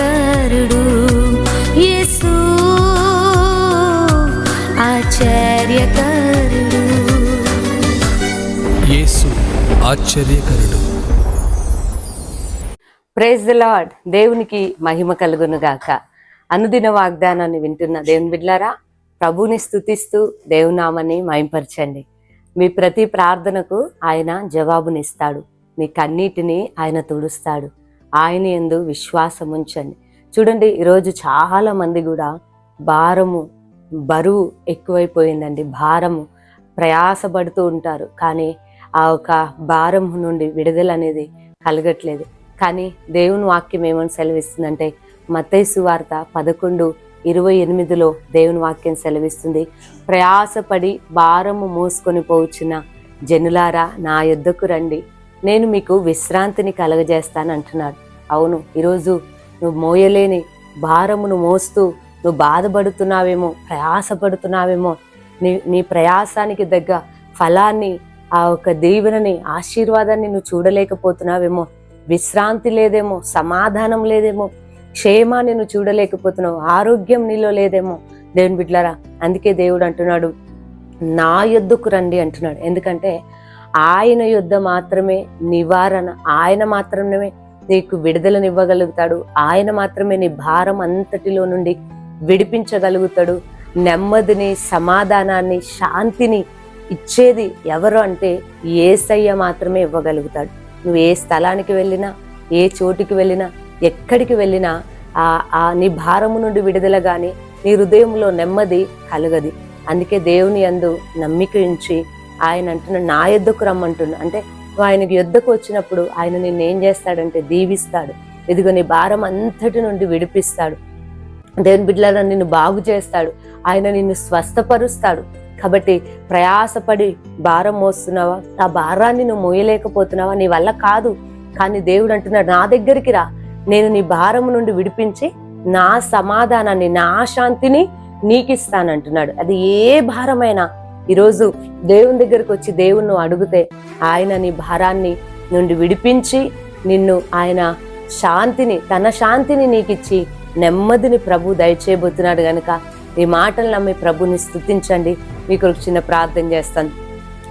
ఆశ్చర్యకరుడు యేసు ఆశ్చర్యకరుడు. యేసు ఆశ్చర్యకరుడు. Praise the Lord. దేవునికి మహిమ కలుగును గాక. అనుదిన వాగ్దానాన్ని వింటున్న దేవుని బిడ్లారా ప్రభుని స్తుతిస్తూ దేవునామని మయంపరచండి మీ ప్రతి ప్రార్థనకు ఆయన జవాబునిస్తాడు. మీ కన్నీటిని ఆయన తుడుస్తాడు. ఆయన ఎందు విశ్వాసం ఉంచండి. చూడండి ఈరోజు చాలా మంది కూడా భారము బరువు ఎక్కువైపోయిందండి. భారము ప్రయాసపడుతూ ఉంటారు. కానీ ఆ ఒక భారం నుండి విడుదల అనేది కలగట్లేదు. కానీ దేవుని వాక్యం ఏమని సెలవిస్తుందంటే మత్తైసు వార్త పదకొండు ఇరవై ఎనిమిదిలో దేవుని వాక్యం సెలవిస్తుంది. ప్రయాసపడి భారము మోసుకొని పోవచ్చున్న జనులారా నా యుద్ధకు రండి. నేను మీకు విశ్రాంతిని కలగజేస్తాను అంటున్నాడు. అవును ఈరోజు నువ్వు మోయలేని భారమును మోస్తూ నువ్వు బాధపడుతున్నావేమో ప్రయాసపడుతున్నావేమో నీ నీ ప్రయాసానికి దగ్గ ఫలాన్ని ఆ యొక్క దీవెనని ఆశీర్వాదాన్ని నువ్వు చూడలేకపోతున్నావేమో విశ్రాంతి లేదేమో సమాధానం లేదేమో క్షేమాన్ని నువ్వు చూడలేకపోతున్నావు ఆరోగ్యం నీలో లేదేమో దేవుని బిడ్లారా అందుకే దేవుడు అంటున్నాడు నా యొద్దకు రండి అంటున్నాడు. ఎందుకంటే ఆయన యుద్ధ మాత్రమే నివారణ ఆయన మాత్రమే నీకు విడుదలనివ్వగలుగుతాడు. ఆయన మాత్రమే నీ భారం అంతటిలో నుండి విడిపించగలుగుతాడు. నెమ్మదిని సమాధానాన్ని శాంతిని ఇచ్చేది ఎవరు అంటే ఏసయ్య మాత్రమే ఇవ్వగలుగుతాడు. నువ్వు ఏ స్థలానికి వెళ్ళినా ఏ చోటికి వెళ్ళినా ఎక్కడికి వెళ్ళినా ఆ ఆ నీ భారము నుండి విడుదల కానీ నీ హృదయంలో నెమ్మది కలగది. అందుకే దేవుని అందు నమ్మిక ఉంచి ఆయన అంటున్న నా ఎద్దుకు రమ్మంటున్నా. అంటే నువ్వు ఆయనకి యుద్ధకు వచ్చినప్పుడు ఆయన నిన్ను ఏం చేస్తాడంటే దీవిస్తాడు. ఇదిగో నీ భారం అంతటి నుండి విడిపిస్తాడు. దేవుని బిడ్డలను నిన్ను బాగు చేస్తాడు. ఆయన నిన్ను స్వస్థపరుస్తాడు. కాబట్టి ప్రయాసపడి భారం మోస్తున్నావా? ఆ భారాన్ని నువ్వు మోయలేకపోతున్నావా? నీ వల్ల కాదు. కానీ దేవుడు అంటున్నాడు నా దగ్గరికి రా. నేను నీ భారం నుండి విడిపించి నా సమాధానాన్ని నా శాంతిని నీకిస్తానంటున్నాడు. అది ఏ భారమైనా ఈరోజు దేవుని దగ్గరకు వచ్చి దేవుణ్ణి అడిగితే ఆయన నీ భారాన్ని నుండి విడిపించి నిన్ను ఆయన శాంతిని తన శాంతిని నీకిచ్చి నెమ్మదిని ప్రభు దయచేయబోతున్నాడు గనుక ఈ మాటలు నమ్మి ప్రభుని స్తుతించండి మీకు ఒక చిన్న ప్రార్థన చేస్తాను.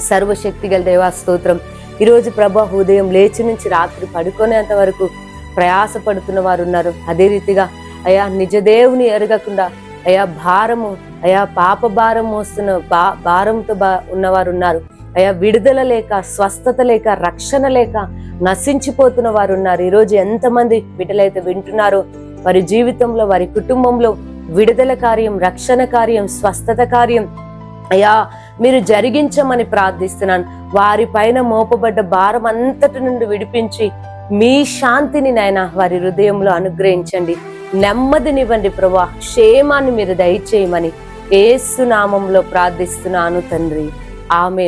సర్వశక్తి గల దేవా స్తోత్రం. ఈరోజు ప్రభు ఉదయం లేచి నుంచి రాత్రి పడుకునేంత వరకు ప్రయాసపడుతున్న వారు ఉన్నారు. అదే రీతిగా అయా నిజ దేవుని ఎరగకుండా అయా భారము అయా పాప భారం మోస్తున్న బా భారంతో బా ఉన్నవారు ఉన్నారు. అయా విడుదల లేక స్వస్థత లేక రక్షణ లేక నశించిపోతున్న వారు ఉన్నారు. ఈరోజు ఎంతమంది బిడ్డలైతే వింటున్నారో వారి జీవితంలో వారి కుటుంబంలో విడుదల కార్యం రక్షణ కార్యం స్వస్థత కార్యం. అయ్యా మీరు జరిగించమని ప్రార్థిస్తున్నాను. వారి పైన మోపబడ్డ భారం అంతటి నుండి విడిపించి మీ శాంతిని నాయన వారి హృదయంలో అనుగ్రహించండి. నెమ్మదినివ్వండి ప్రభా. క్షేమాన్ని మీరు దయచేయమని ఏసునామంలో ప్రార్థిస్తున్నాను తండ్రి. ఆమె